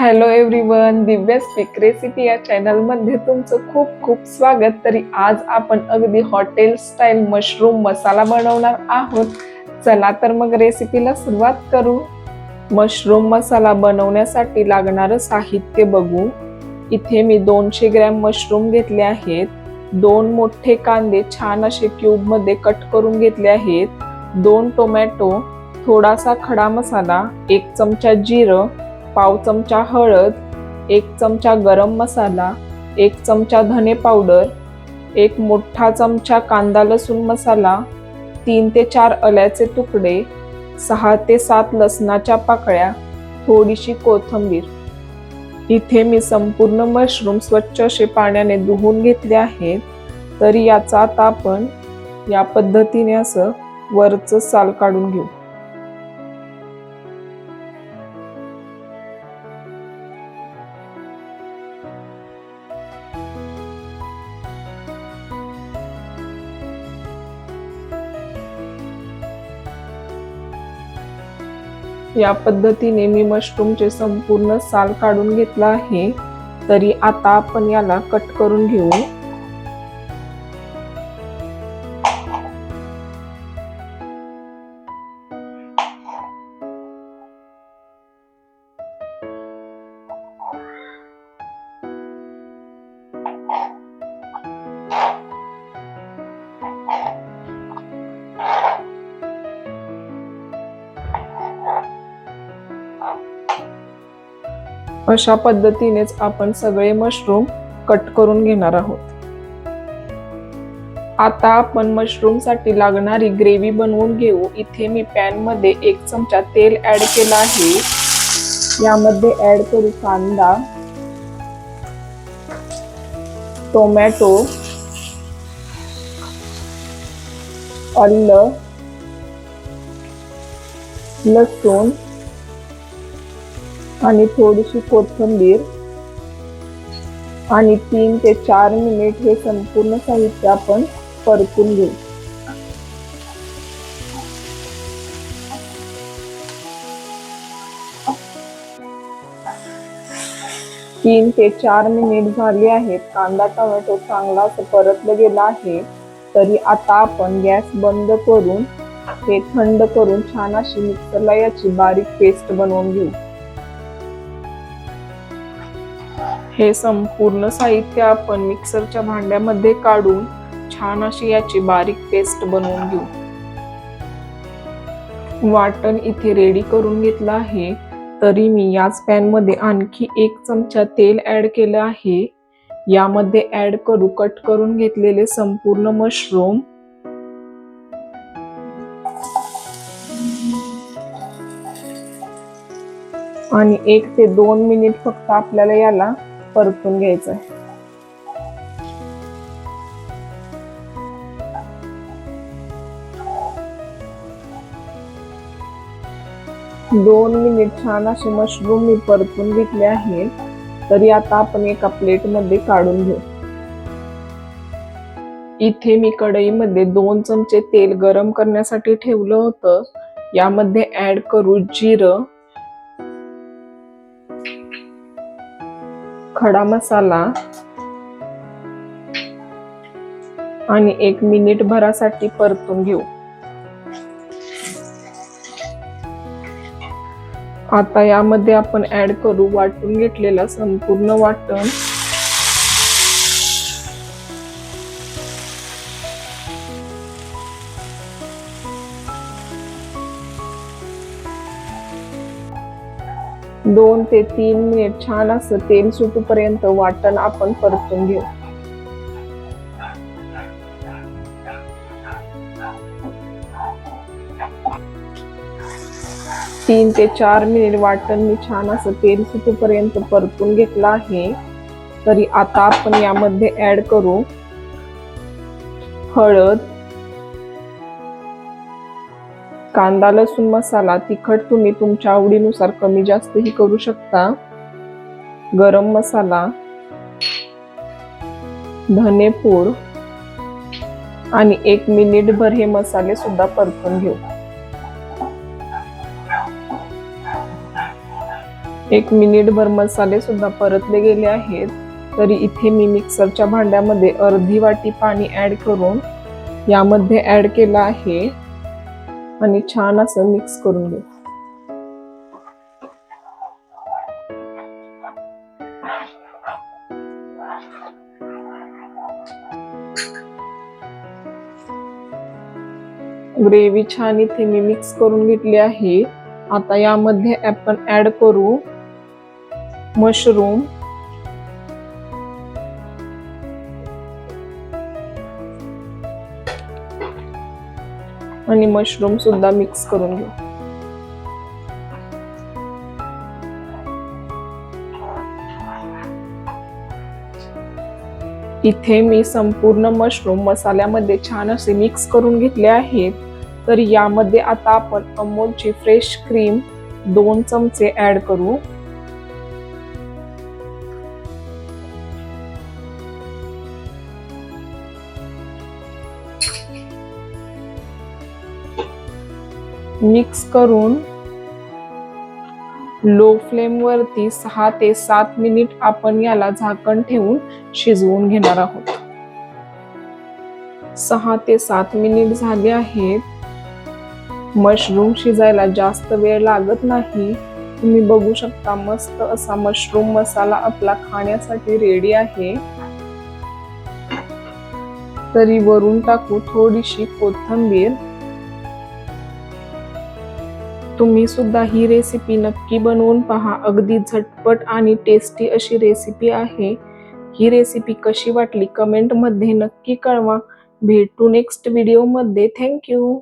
Hello everyone Divya speak recipe या चॅनलमध्ये तुमचं खूप खूप स्वागत. तरी आज आपण अगदी हॉटेल स्टाईल मशरूम मसाला बनवणार आहोत. चला तर मग रेसिपीला सुरुवात करू. मशरूम मसाला बनवण्यासाठी लागणारं साहित्य बघू. इथे मी दोनशे ग्रॅम मशरूम घेतले आहेत. दोन मोठे कांदे छान असे क्यूबमध्ये कट करून घेतले आहेत. दोन टोमॅटो थोडासा खडा मसाला एक चमचा जिरं पाव चमचा हळद एक चमचा गरम मसाला एक चमचा धने पावडर एक मोठा चमचा कांदा लसूण मसाला तीन ते चार अल्याचे तुकडे सहा ते सात लसणाच्या पाकळ्या थोडीशी कोथिंबीर. इथे मी संपूर्ण मशरूम स्वच्छ असे पाण्याने धुवून घेतले आहेत तरी याचा आता आपण या पद्धतीने असं वरचं साल काढून घेऊ. या पद्धतीने मी मशरूमचे संपूर्ण साल काढून घेतला आहे. तरी आता आपण याला कट करून घेऊ. अशा पद्धतीनेच आपण सगळे मशरूम कट करून घेणार आहोत. आता आपण मशरूमसाठी लागणारी ग्रेव्ही बनवून घेऊ. इथे मी पॅनमध्ये एक चमचा तेल ॲड केला आहे. यामध्ये ॲड करू कांदा टोमॅटो अल्ल लसूण आणि थोडीशी कोथिंबीर. आणि तीन ते चार मिनिट हे संपूर्ण साहित्य आपण परतून घेऊ. तीन ते चार मिनिट झाले आहेत. कांदा टोमॅटो चांगला असं परतलं गेला आहे तरी आता आपण गॅस बंद करून हे थंड करून छान अशी मिक्सरला याची बारीक पेस्ट बनवून घेऊ. हे संपूर्ण साहित्य आपण मिक्सरच्या भांड्यामध्ये काढून छान अशी याची बारीक पेस्ट बनवून घेऊ. वाटण इथे रेडी करून घेतलं आहे. तरी मी याच पॅनमध्ये आणखी एक चमचा तेल ऍड केलं आहे. यामध्ये ऍड करू कट करून घेतलेले संपूर्ण मशरूम आणि एक ते दोन मिनिट फक्त आपल्याला याला परतून घ्यायचं आहे दोन मिनिट छान असे मशरूम मी परतून घेतले आहेत. तरी आता आपण एका प्लेटमध्ये काढून घेऊ. इथे मी कढईमध्ये दोन चमचे तेल गरम करण्यासाठी ठेवलं होतं. यामध्ये ऍड करू जिरं खडा मसाला आणि एक मिनिट भरासाठी परतून घेऊ. आता यामध्ये आपण ऍड करू वाटून घेतलेलं संपूर्ण वाटण. दोन ते तीन मिनिट छान असं तेल सुटूपर्यंत वाटण आपण परतून घेऊ. तीन ते चार मिनिट वाटण मी छान असं तेल सुटूपर्यंत परतून घेतलं आहे. तरी आता आपण यामध्ये ऍड करू हळद कांदा लसूण मसाला तिखट तुम्ही तुमच्या आवडीनुसार कमी जास्तही करू शकता. गरम मसाला धनेपूड आणि एक मिनिट भर हे मसाले सुद्धा परतून घेऊ. एक मिनिटभर मसाले सुद्धा परतले गेले आहेत तरी इथे मी मिक्सरच्या भांड्यामध्ये अर्धी वाटी पाणी ऍड करून यामध्ये ऍड केलं आहे. आणि छान असं मिक्स करून घेऊ ग्रेव्ही छान इथे मी मिक्स करून घेतली आहे. आता यामध्ये आपण ऍड करू मशरूम आणि मशरूम सुद्धा मिक्स करून घेऊ. इथे मी संपूर्ण मशरूम मसाल्यामध्ये छान असे मिक्स करून घेतले आहेत. तर यामध्ये आता आपण अमूलची फ्रेश क्रीम दोन चमचे ऍड करू. मिक्स करून लो फ्लेम वरती सहा ते सात मिनिट आपण याला झाकण ठेवून शिजवून घेणार आहोत. सहा ते सात मिनिट झाले आहेत. मशरूम शिजायला जास्त वेळ लागत नाही. तुम्ही बघू शकता मस्त असा मशरूम मसाला आपला खाण्यासाठी रेडी आहे. तरी वरून टाकू थोडीशी कोथिंबीर. तुम्ही सुद्धा ही रेसिपी नक्की बनवून पहा. अगदी झटपट आणि टेस्टी अशी रेसिपी आहे. ही रेसिपी कशी वाटली? कमेंटमध्ये नक्की कळवा. भेटू नेक्स्ट व्हिडिओमध्ये थँक्यू